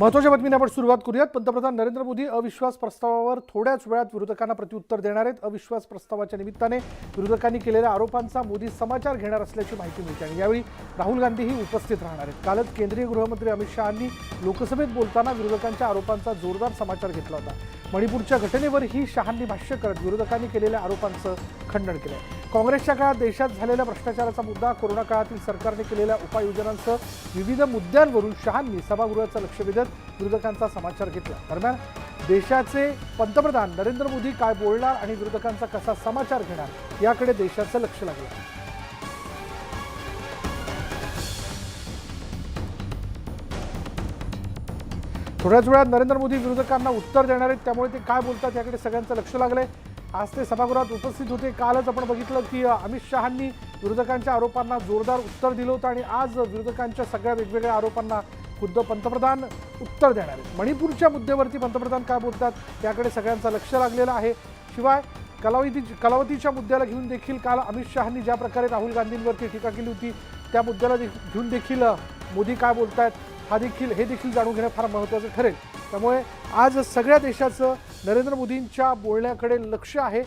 महत्त्वाच्या बातमीने आपण सुरुवात करूयात. पंतप्रधान नरेंद्र मोदी अविश्वास प्रस्तावावर थोड्याच वेळात विरोधकांना प्रत्युत्तर देणार आहेत. अविश्वास प्रस्तावाच्या निमित्ताने विरोधकांनी केलेल्या आरोपांचा मोदी समाचार घेणार असल्याची माहिती मिळते आणि यावेळी राहुल गांधीही उपस्थित राहणार आहेत. कालच केंद्रीय गृहमंत्री अमित शहानी लोकसभेत बोलताना विरोधकांच्या आरोपांचा जोरदार समाचार घेतला होता. मणिपूरच्या घटनेवरही शहांनी भाष्य करत विरोधकांनी केलेल्या आरोपांचं खंडन केलं काँग्रेसच्या काळात देशात झालेल्या भ्रष्टाचाराचा मुद्दा कोरोना काळातील सरकारने केलेल्या उपाययोजनांसह विविध मुद्द्यांवरून शहांनी सभागृहाचं लक्ष वेधत विरोधकांचा समाचार घेतला. दरम्यान देशाचे पंतप्रधान नरेंद्र मोदी काय बोलणार आणि विरोधकांचा कसा समाचार घेणार याकडे देशाचं लक्ष लागलं. थोड्याच वेळात नरेंद्र मोदी विरोधकांना उत्तर देणार आहेत त्यामुळे ते काय बोलतात याकडे सगळ्यांचं लक्ष लागलंय. आज ते सभागृहात उपस्थित होते. कालच आपण बघितलं की अमित शहांनी विरोधकांच्या आरोपांना जोरदार उत्तर दिलं होतं आणि आज विरोधकांच्या सगळ्या वेगवेगळ्या आरोपांना खुद्द पंतप्रधान उत्तर देणार आहेत. मणिपूरच्या मुद्द्यावरती पंतप्रधान काय बोलतात याकडे सगळ्यांचं लक्ष लागलेलं आहे. शिवाय कलावती कलावतीच्या मुद्द्याला घेऊन देखील काल अमित शहांनी ज्या प्रकारे राहुल गांधींवरती टीका केली होती त्या मुद्द्याला घेऊन देखील मोदी काय बोलतायत हा देखील हे देखील जाणून घेणं फार महत्त्वाचं ठरेल. त्यामुळे आज सगळ्या देशाचं नरेंद्र मोदींच्या बोलण्याकडे लक्ष आहे.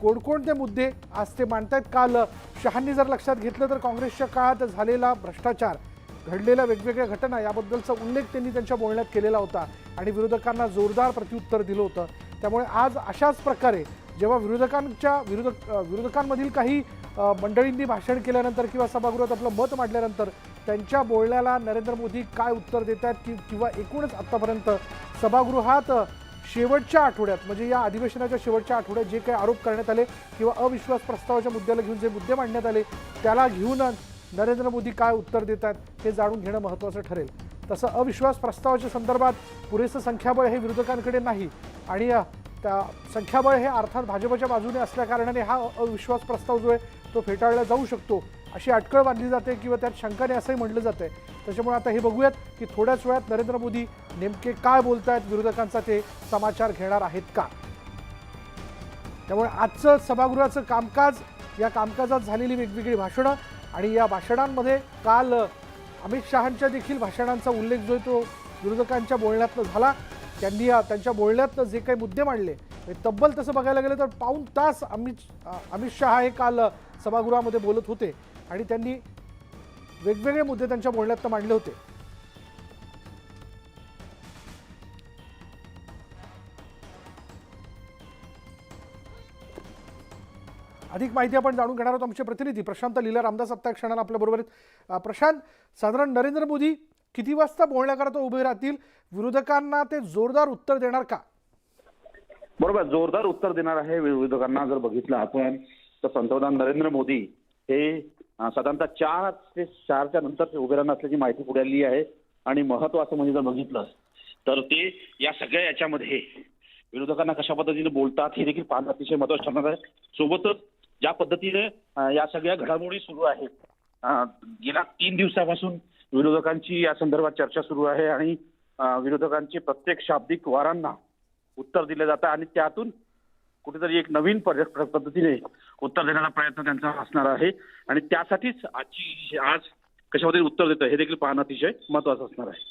कोणकोणते मुद्दे आज ते मांडतायत काल शहांनी जर लक्षात घेतलं तर काँग्रेसच्या काळात झालेला भ्रष्टाचार घडलेल्या वेगवेगळ्या घटना याबद्दलचा उल्लेख त्यांनी त्यांच्या बोलण्यात केलेला होता आणि विरोधकांना जोरदार प्रत्युत्तर दिलं होतं. त्यामुळे आज अशाच प्रकारे जेव्हा विरोधकांच्या विरोधक विरोधकांमधील काही मंडळींनी भाषण केल्यानंतर किंवा सभागृहात आपलं मत मांडल्यानंतर त्यांच्या बोलण्याला नरेंद्र मोदी काय उत्तर देत आहेत की किंवा एकूणच आत्तापर्यंत सभागृहात शेवटच्या आठवड्यात म्हणजे या अधिवेशनाच्या शेवटच्या आठवड्यात जे काही आरोप करण्यात आले किंवा अविश्वास प्रस्तावाच्या मुद्द्याला घेऊन जे मुद्दे मांडण्यात आले त्याला घेऊन नरेंद्र मोदी काय उत्तर देत आहेत हे जाणून घेणं महत्त्वाचं ठरेल. तसं अविश्वास प्रस्तावाच्या संदर्भात पुरेसं संख्याबळ हे विरोधकांकडे नाही आणि त्या संख्याबळ हे अर्थात भाजपच्या बाजूने असल्याकारणाने हा अविश्वास प्रस्ताव जो आहे तो फेटाळला जाऊ शकतो अशी अटकळ बांधली जाते किंवा त्यात शंकाने असंही म्हटलं आहे त्याच्यामुळे आता हे बघूयात की थोड्याच वेळात नरेंद्र मोदी नेमके काय बोलतायत विरोधकांचा ते समाचार घेणार आहेत का? त्यामुळे आजचं सभागृहाचं कामकाज या कामकाजात झालेली वेगवेगळी भाषणं आणि या भाषणांमध्ये काल अमित शहांच्या देखील भाषणांचा उल्लेख जो आहे तो विरोधकांच्या बोलण्यातनं झाला. त्यांनी या- त्यांच्या बोलण्यातनं जे काही मुद्दे मांडले तब्बल तसं बघायला गेलं तर पाऊन तास अमित अमित शहा हे काल सभागृहामध्ये बोलत होते. आणि त्यांनी वेगवेगळे मुद्दे त्यांच्या बोलण्यातनं मांडले होते. अधिक माहिती आपण जाणून घेणार आहोत आमचे प्रतिनिधी. प्रशांत लीला रामदास आत्ता क्षणाला आपल्या बरोबर आहेत. प्रशांत साधारण नरेंद्र मोदी किती वाजता बोलण्याकरता उभे राहतील? विरोधकांना ते जोरदार उत्तर देणार का? बरोबर जोरदार उत्तर देणार आहे विरोधकांना जर बघितलं आपण तर पंतप्रधान नरेंद्र मोदी हे साधारणतः चार ते चारच्या नंतर ते उभे राहणार असल्याची माहिती पुढे आली आहे. आणि महत्वाचं म्हणजे जर बघितलं तर ते या सगळ्या याच्यामध्ये विरोधकांना कशा पद्धतीने बोलतात हे देखील पाहणं अतिशय महत्वाचं ठरणार आहे. सोबतच ज्या पद्धतीने या सगळ्या घडामोडी सुरू आहेत गेल्या तीन दिवसापासून विरोधकांची या संदर्भात चर्चा सुरू आहे आणि विरोधकांचे प्रत्येक शाब्दिक वारांना उत्तर दिलं जातं आणि त्यातून कुठेतरी एक नवीन पद्धतीने उत्तर देण्याचा प्रयत्न त्यांचा असणार आहे. आणि त्यासाठीच आजची आज कशामध्ये उत्तर देतं हे देखील पाहणं अतिशय महत्वाचं असणार आहे.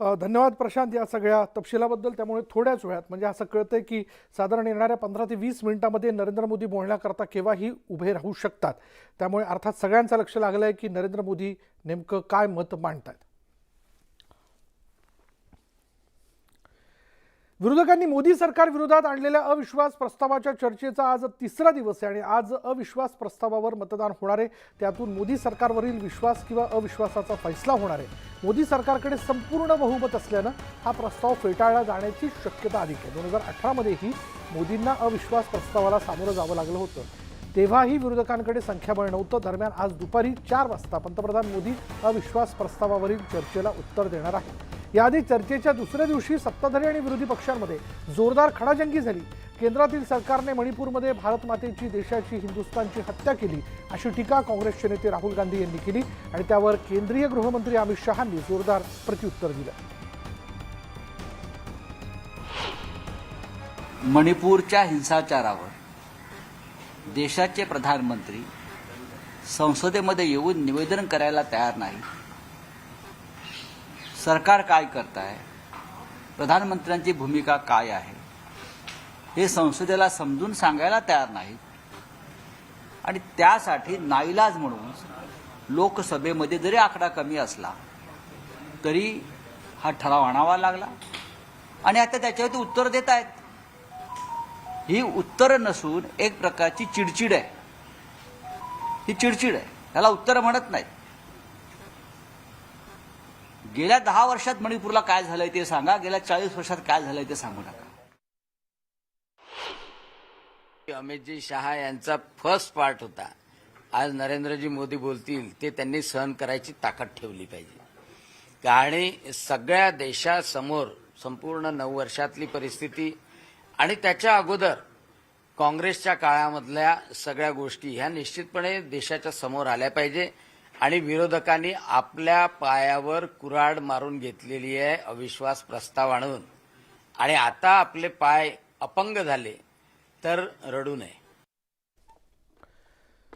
धन्यवाद प्रशांत या सगळ्या तपशिलाबद्दल. त्यामुळे थोड्याच वेळात म्हणजे असं कळतंय की साधारण येणाऱ्या पंधरा ते वीस मिनिटांमध्ये नरेंद्र मोदी बोलण्याकरता केव्हाही उभे राहू शकतात. त्यामुळे अर्थात सगळ्यांचं लक्ष लागलं आहे की नरेंद्र मोदी नेमकं काय मत मांडतात विरोधकांनी मोदी सरकार विरोधात आणलेल्या अविश्वास प्रस्तावाच्या चर्चेचा आज तिसरा दिवस आहे आणि आज अविश्वास प्रस्तावावर मतदान होणार आहे. त्यातून मोदी सरकारवरील विश्वास किंवा अविश्वासाचा फैसला होणार आहे. मोदी सरकारकडे संपूर्ण बहुमत असल्यानं हा प्रस्ताव फेटाळला जाण्याची शक्यता अधिक आहे. दोन हजार अठरामध्येही मोदींना अविश्वास प्रस्तावाला सामोरं जावं लागलं होतं. तेव्हाही विरोधकांकडे संख्याबळ नव्हतं दरम्यान आज दुपारी चार वाजता पंतप्रधान मोदी अविश्वास प्रस्तावावरील चर्चेला उत्तर देणार आहेत. याआधी चर्चेच्या दुसऱ्या दिवशी सत्ताधारी आणि विरोधी पक्षांमध्ये जोरदार खडाजंगी झाली. केंद्रातील सरकारने मणिपूरमध्ये भारत मातेची देशाची हिंदुस्थानची हत्या केली अशी टीका काँग्रेसचे नेते राहुल गांधी यांनी केली आणि त्यावर केंद्रीय गृहमंत्री अमित शहांनी जोरदार प्रत्युत्तर दिलं. मणिपूरच्या हिंसाचारावर देशाचे प्रधानमंत्री संसदेमध्ये येऊन निवेदन करायला तयार नाही. सरकार काय करत आहे प्रधानमंत्र्यांची भूमिका काय आहे? हे संसदेला समजून सांगायला तयार नाहीत. आणि त्यासाठी नाईलाज म्हणून लोकसभेमध्ये जरी आकडा कमी असला तरी हा ठराव आणावा लागला. आणि आता त्याच्यावरती उत्तर देत आहेत. ही उत्तरं नसून एक प्रकारची चिडचिड आहे. ही चिडचिड आहे. त्याला उत्तर म्हणत नाहीत. गेल्या दहा वर्षात मणिपूरला काय झालंय ते सांगा गेल्या चाळीस वर्षात काय झालंय ते सांगू नका. अमितजी शहा यांचा फर्स्ट पार्ट होता. आज नरेंद्रजी मोदी बोलतील ते त्यांनी सहन करायची ताकद ठेवली पाहिजे. आणि सगळ्या देशासमोर संपूर्ण नऊ वर्षातली परिस्थिती आणि त्याच्या अगोदर काँग्रेसच्या काळामधल्या सगळ्या गोष्टी ह्या निश्चितपणे देशाच्या समोर आल्या पाहिजे. आणि विरोधकांनी आपल्या पायावर कुऱ्हाड मारून घेतलेली आहे अविश्वास प्रस्ताव आणून. आणि आता आपले पाय अपंग झाले तर रडू नये.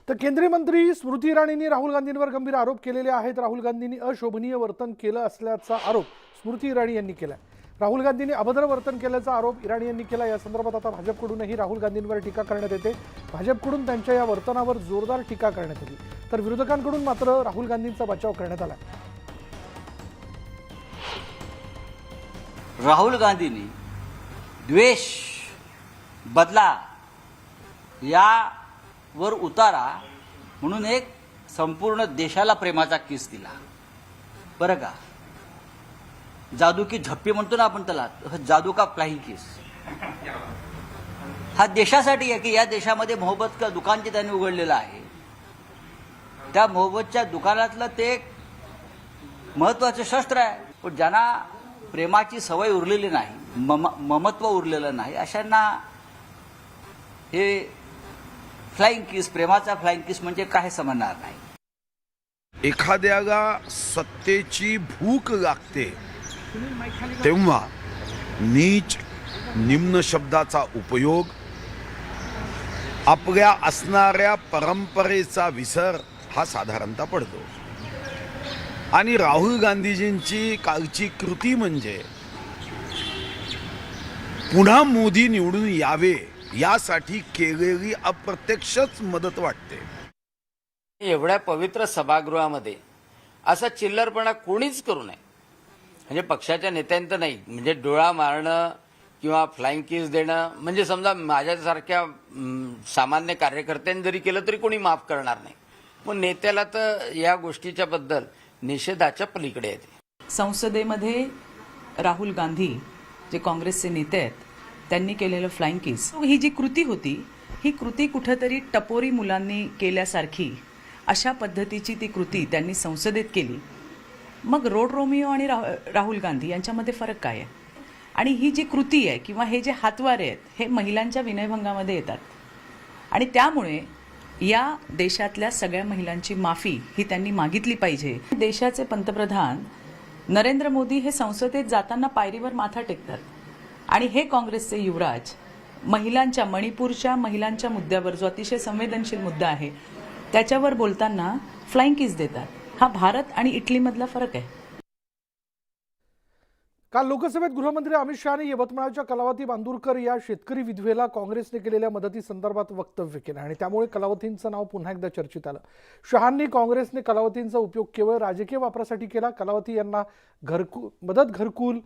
तर केंद्रीय मंत्री स्मृती इराणींनी राहुल गांधींवर गंभीर आरोप केलेले आहेत. राहुल गांधींनी अशोभनीय वर्तन केलं असल्याचा आरोप स्मृती इराणी यांनी केला राहुल गांधींनी अभद्र वर्तन केल्याचा आरोप इराणी यांनी केला या संदर्भात आता भाजपकडूनही राहुल गांधींवर टीका करण्यात येते. भाजपकडून त्यांच्या या वर्तनावर जोरदार टीका करण्यात आली तर विरोधकांकडून मात्र राहुल गांधींचा बचाव करण्यात आला राहुल गांधींनी द्वेष बदला यावर उतारा म्हणून एक संपूर्ण देशाला प्रेमाचा किस दिला. बरं का? जादू की झप्पी म्हणतो ना आपण त्याला जादू का फ्लाइंग किस. हा देशासाठी आहे की या देशामध्ये मोहब्बत का दुकानचे त्यांनी उघडलेलं आहे. त्या मोहब्बतच्या दुकानातलं ते एक महत्वाचं शस्त्र आहे. पण ज्यांना प्रेमाची सवय उरलेली नाही मम ममत्व उरलेलं नाही अशांना हे फ्लाइंग किस प्रेमाचा फ्लाइंग किस म्हणजे काय समजणार नाही. एखाद्याला सत्तेची भूक लागते तेव्हा नीच निम्न शब्दाचा उपयोग आपल्या असणाऱ्या परंपरेचा विसर हा साधारणतः पडतो. आणि राहुल गांधीजींची कालची कृती म्हणजे पुन्हा मोदी निवडून यावे यासाठी केलेली अप्रत्यक्षच मदत वाटते. एवढ्या पवित्र सभागृहामध्ये असा चिल्लरपणा कोणीच करू नये. म्हणजे पक्षाच्या नेत्यांचं नाही म्हणजे डोळा मारणं किंवा फ्लाइंग किस देणं म्हणजे समजा माझ्यासारख्या सामान्य कार्यकर्त्यांनी जरी केलं तरी कोणी माफ करणार नाही. मग नेत्याला तर या गोष्टीच्या बद्दल निषेधाच्या पलीकडे येते संसदेमध्ये राहुल गांधी जे काँग्रेसचे नेते आहेत त्यांनी केलेलं फ्लाइंग किस ही जी कृती होती ही कृती कुठंतरी टपोरी मुलांनी केल्यासारखी अशा पद्धतीची ती कृती त्यांनी संसदेत केली. मग रोड रोमिओ आणि राह राहुल गांधी यांच्यामध्ये फरक काय आहे? आणि ही जी कृती आहे किंवा हे जे हातवारे आहेत हे महिलांच्या विनयभंगामध्ये येतात. आणि त्यामुळे या देशातल्या सगळ्या महिलांची माफी ही त्यांनी मागितली पाहिजे. देशाचे पंतप्रधान नरेंद्र मोदी हे संसदेत जाताना पायरीवर माथा टेकतात. आणि हे काँग्रेसचे युवराज महिलांच्या मणिपूरच्या महिलांच्या मुद्द्यावर जो अतिशय संवेदनशील मुद्दा आहे त्याच्यावर बोलताना फ्लाइंग किस देतात. हा भारत आणि इटलीमधला फरक आहे. काल लोकसभेत गृहमंत्री अमित शहाने यवतमाळच्या कलावती बांदूरकर या शेतकरी विधवेला काँग्रेसने केलेल्या मदतीसंदर्भात वक्तव्य केलं आणि त्यामुळे कलावतींचं नाव पुन्हा एकदा चर्चेत आलं. शहांनी काँग्रेसने कलावतींचा उपयोग केवळ राजकीय वापरासाठी केला. कलावती यांना घरकु मदत घरकुल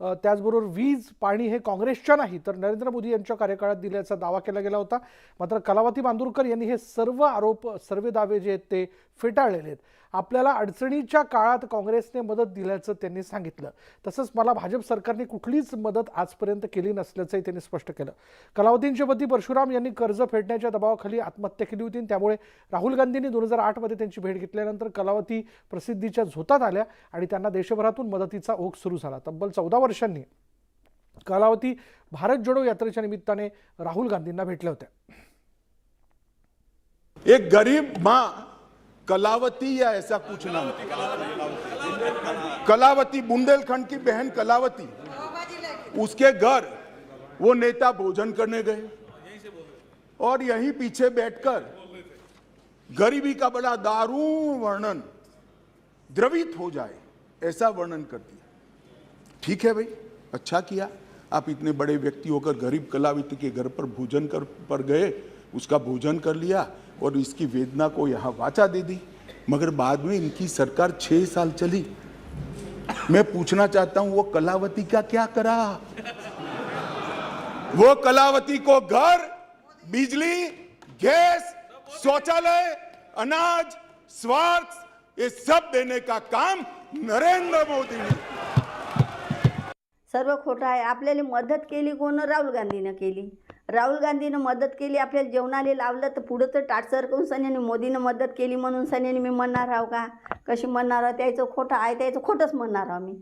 त्याचबरोबर वीज पाणी हे काँग्रेसच्या नाही तर नरेंद्र मोदी यांच्या कार्यकाळात दिल्याचा दावा केला गेला होता. मात्र कलावती बांदूरकर यांनी हे सर्व आरोप सर्व दावे जे आहेत ते फेटाळलेले आहेत. आपल्याला अडचणीच्या काळात काँग्रेसने मदत दिल्याचं त्यांनी सांगितलं. तसंच मला भाजप सरकारने कुठलीच मदत आजपर्यंत केली नसल्याचंही त्यांनी स्पष्ट केलं. कलावतींचे पती परशुराम यांनी कर्ज फेडण्याच्या दबावाखाली आत्महत्या केली होती त्यामुळे राहुल गांधींनी दोन हजार आठमध्ये त्यांची भेट घेतल्यानंतर कलावती प्रसिद्धीच्या झोतात आल्या आणि त्यांना देशभरातून मदतीचा ओघ सुरू झाला. तब्बल चौदा वर्षांनी कलावती भारत जोडो यात्रेच्या निमित्ताने राहुल गांधींना भेटल्या होत्या. एक गरीब माँ कलावती या ऐसा कुछ नाम? कलावती, बुंदेलखंड की बहन कलावती। उसके घर वो नेता भोजन करने गए। और यहीं पीछे बैठकर गरीबी का बड़ा दारुण वर्णन द्रवित हो जाए, ऐसा वर्णन कर दिया ठीक है भाई अच्छा किया। आप इतने बड़े व्यक्ति होकर गरीब कलावित के घर पर भोजन कर, पर गए, उसका भोजन कर लिया। और इसकी वेदना को यहाँ वाचा दे दी। मगर बाद में इनकी सरकार छह साल चली। मैं पूछना चाहता हूँ, वो कलावती का क्या करा? वो कलावती को घर, बिजली, गैस, शौचालय, अनाज, स्वार्थ, ये सब देने का काम नरेंद्र मोदी ने। सर्व खोटं आहे आपल्याला मदत केली कोण? राहुल गांधीनं केली। राहुल गांधीनं मदत केली आपल्याला जेवणाला लावलं तर पुढं तर टाटसर करून सन्याने मोदीनं मदत केली म्हणून सन्यानी मी म्हणणार आहो का? कशी म्हणणार आहो? त्याचं खोटं आहे त्याचं खोटंच म्हणणार आहो मी.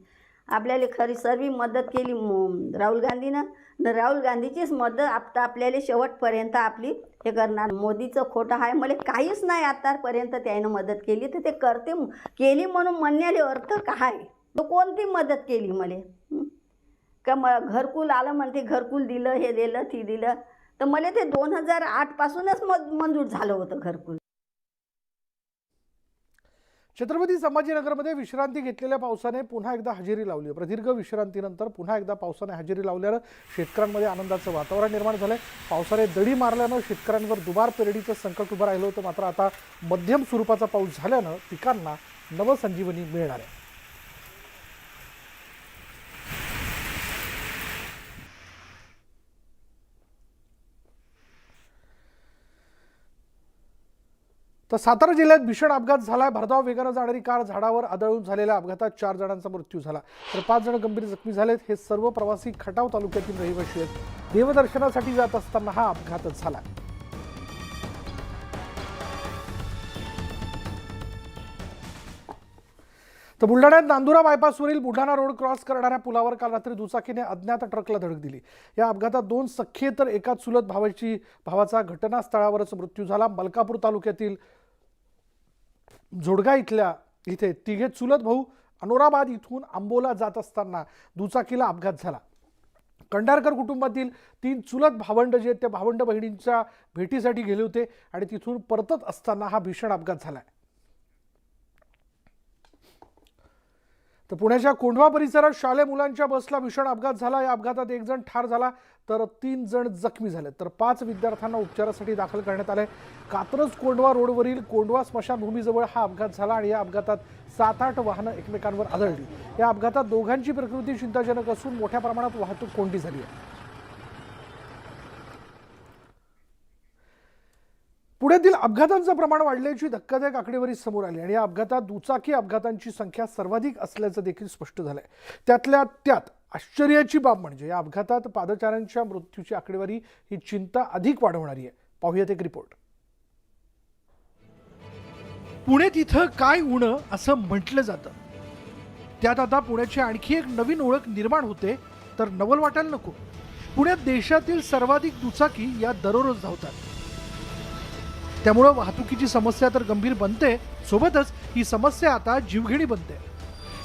आपल्याला खरी सर्व मदत केली राहुल गांधीनं. न राहुल गांधीचीच मदत आता आपल्याला शेवटपर्यंत आपली हे करणार. मोदीचं खोटं आहे मला काहीच नाही आतापर्यंत त्यानं मदत केली तर ते करते केली म्हणून म्हणण्याले अर्थ काय? तो कोणती मदत केली मला? का म घरकुल आलं म्हणते घरकुल दिलं हे दिलं ती दिलं. तर मला ते दोन हजार आठपासूनच मग मंजूर झालं होतं घरकुल. छत्रपती संभाजीनगरमध्ये विश्रांती घेतलेल्या पावसाने पुन्हा एकदा हजेरी लावली प्रदीर्घ विश्रांतीनंतर पुन्हा एकदा पावसाने हजेरी लावल्यानं शेतकऱ्यांमध्ये आनंदाचं वातावरण निर्माण झालंय. पावसाने दडी मारल्यानं शेतकऱ्यांवर दुबार पेरडीचं संकट उभं राहिलं होतं. मात्र आता मध्यम स्वरूपाचा पाऊस झाल्यानं पिकांना नवसंजीवनी मिळणार आहे. तर सातारा जिल्ह्यात भीषण अपघात झालाय भरधाव वेगानं जाणारी कार झाडावर आदळून झालेल्या अपघातात चार जणांचा मृत्यू झाला. तर पाच जण गंभीर जखमी झालेत. हे सर्व प्रवासी खटाव तालुक्यातील रहिवाशी आहेत. देवदर्शनासाठी जात असताना हा अपघात झाला. तर बुलढाण्यात नांदुरा बायपासवरील बुलढाणा रोड क्रॉस करणाऱ्या पुलावर काल रात्री दुचाकीने अज्ञात ट्रकला धडक दिली. या अपघातात दोन सख्खे तर एका चुलत भावाची भावाचा घटनास्थळावरच मृत्यू झाला. मलकापूर तालुक्यातील जोडगा इथल्या इथे तिघे चुलत भाऊ अनोराबाद इथून आंबोला जात असताना दुचाकीला अपघात झाला. कंडारकर कुटुंबातील तीन चुलत भावंड जे आहेत त्या भावंड बहिणींच्या भेटीसाठी गेले होते आणि तिथून परतत असताना हा भीषण अपघात झाला तर पुण्याच्या कोंढवा परिसरात शालेय मुलांच्या बसला भीषण अपघात झाला. या अपघातात एक जण ठार झाला. तर तीन जण जखमी झाले तर पाच विद्यार्थ्यांना उपचारासाठी दाखल करण्यात आले कात्रज कोंडवा रोडवरील कोंडवा स्मशानभूमीजवळ हा अपघात झाला आणि या अपघातात सात आठ वाहनं एकमेकांवर आदळली. या अपघातात दोघांची प्रकृती चिंताजनक असून मोठ्या प्रमाणात वाहतूक कोंडी झाली आहे. पुण्यातील अपघातांचं प्रमाण वाढल्याची धक्कादायक आकडेवारी समोर आली आणि या अपघातात दुचाकी अपघातांची संख्या सर्वाधिक असल्याचं देखील स्पष्ट झालंय. त्यातल्या त्यात आश्चर्याची बाब म्हणजे या अपघातात पादचाऱ्यांच्या मृत्यूची आकडेवारी ही चिंता अधिक वाढवणारी आहे. पाहूयात एक रिपोर्ट. पुण्यात तिथं काय उणं असं म्हटलं जातं? त्यात आता पुण्याची आणखी एक नवीन ओळख निर्माण होते तर नवल वाटायला नको. पुण्यात देशातील सर्वाधिक दुचाकी या दररोज धावतात. त्यामुळं वाहतुकीची समस्या तर गंभीर बनते सोबतच ही समस्या आता जीवघेणी बनते.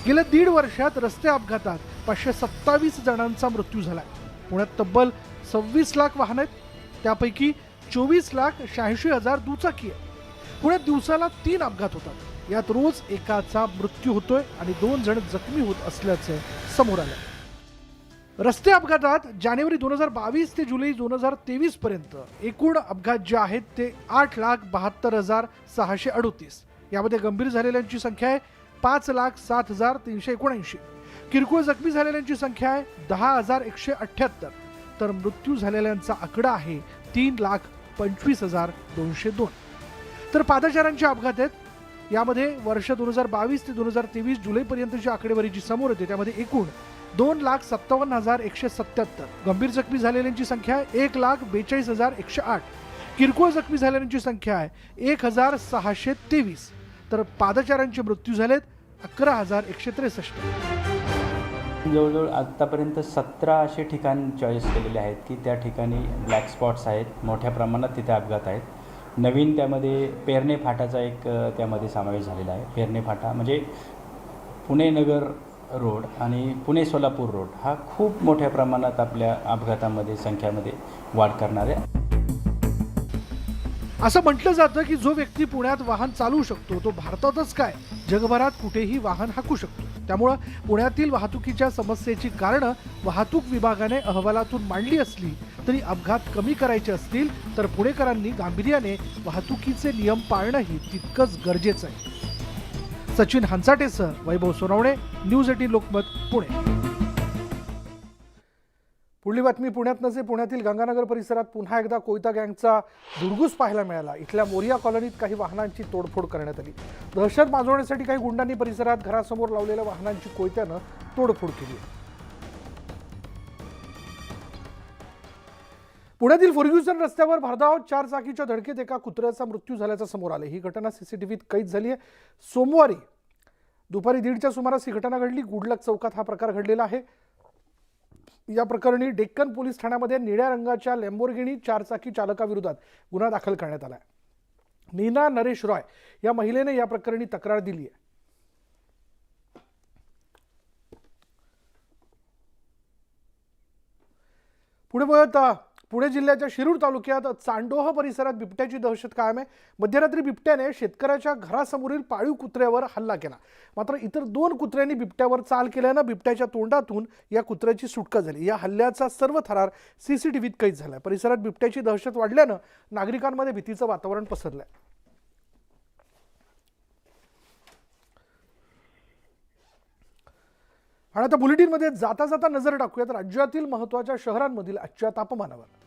गेल्या दीड वर्षात रस्ते अपघातात पाचशे सत्तावीस जणांचा मृत्यू झालाय. पुण्यात तब्बल सव्वीस लाख वाहन आहेत. त्यापैकी चोवीस लाख शहाऐंशी हजार दुचाकी आहे पुण्यात दिवसाला तीन अपघात होतात. यात रोज एकाचा मृत्यू होतोय आणि दोन जण जखमी होत असल्याचं समोर आलं रस्ते अपघातात जानेवारी दोन हजार बावीस ते जुलै दोन हजार तेवीस पर्यंत एकूण अपघात जे आहेत ते आठ लाख बहात्तर हजार सहाशे अडोतीस. यामध्ये गंभीर झालेल्यांची संख्या आहे. पाच लाख सात हजार तीनशे एकोणऐंशी. किरकोळ जखमी झालेल्यांची संख्या आहे दहा हजार एकशे अठ्ठ्याहत्तर तर मृत्यू झालेल्यांचा आकडा आहे तीन लाख पंचवीस हजार दोनशे दोन. तर पादचाऱ्यांचे अपघात आहेत. यामध्ये वर्ष दोन हजार बावीस ते दोन हजार तेवीस जुलैपर्यंतची आकडेवारी जी समोर येते. त्यामध्ये एकूण दोन लाख सत्तावन्न हजार एकशे सत्याहत्तर गंभीर जखमी झालेल्यांची संख्या आहे एक लाख बेचाळीस हजार एकशे आठ. किरकोळ जखमी झालेल्यांची संख्या आहे एक हजार सहाशे तेवीस. तर पादचाऱ्यांचे मृत्यू झालेत अकरा हजार एकशे त्रेसष्ट. जवळजवळ आत्तापर्यंत सतरा असे ठिकाण चॉईस केलेले आहेत की त्या ठिकाणी ब्लॅक स्पॉट्स आहेत मोठ्या प्रमाणात तिथे अपघात आहेत. नवीन त्यामध्ये पेरणे फाटाचा एक त्यामध्ये समावेश झालेला आहे. पेरणे फाटा म्हणजे पुणे नगर रोड आणि पुणे सोलापूर रोड हा खूप मोठ्या प्रमाणात आपल्या अपघातामध्ये संख्यामध्ये वाढ करणार आहे असं म्हटलं जातं की जो व्यक्ती पुण्यात वाहन चालवू शकतो तो भारतातच काय? जगभरात कुठेही वाहन हाकू शकतो. त्यामुळं पुण्यातील वाहतुकीच्या समस्येची कारणं वाहतूक विभागाने अहवालातून मांडली असली तरी अपघात कमी करायचे असतील तर पुणेकरांनी गांभीर्याने वाहतुकीचे नियम पाळणंही तितकंच गरजेचं आहे. सचिन हंसाटेसह वैभव सोनवणे न्यूज एटीन लोकमत पुणे. पुढली बातमी पुण्यात नसे. पुण्यातील गंगानगर परिसरात पुन्हा एकदा कोयता गँगचा दुर्गुस पाहायला मिळाला. इथल्या मोरिया कॉलनीत काही वाहनांची तोडफोड करण्यात आली. दहशत माजवण्यासाठी काही गुंडांनी परिसरात घरासमोर लावलेल्या वाहनांची कोयत्यानं तोडफोड केली. पुण्यातील फर्ग्युसन रस्त्यावर भरधाव चार चाकीच्या धडकेत एका कुत्र्याचा मृत्यू झाल्याचं समोर आले. ही घटना सीसीटीव्हीत कैद झाली आहे. सोमवारी दुपारी दीडच्या सुमारास ही घटना घडली. गुडलक चौकात हा प्रकार घडलेला आहे. या प्रकरणी डेक्कन पोलीस ठाण्यामध्ये निळ्या रंगाच्या लॅम्बोर्गिनी चारचाकी चालकाविरोधात गुन्हा दाखल करण्यात आला आहे नीना नरेश रॉय या महिलेने या प्रकरणी तक्रार दिली आहे पुढे बघत पुणे जिल्ह्याच्या शिरूर तालुक्यात चांडोह परिसरात बिबट्याची दहशत कायम आहे. मध्यरात्री बिबट्याने शेतकऱ्याच्या घरासमोरील पाळीव कुत्र्यावर हल्ला केला. मात्र इतर दोन कुत्र्यांनी बिबट्यावर चाल केल्यानं बिबट्याच्या तोंडातून या कुत्र्याची सुटका झाली. या हल्ल्याचा सर्व थरार सीसीटीव्हीत कैद झाला. परिसरात बिबट्याची दहशत वाढल्यानं नागरिकांमध्ये भीतीचं वातावरण पसरलं आहे आणि आता बुलेटिनमध्ये जाता जाता नजर टाकूयात राज्यातील महत्त्वाच्या शहरांमधील आजच्या तापमानावर.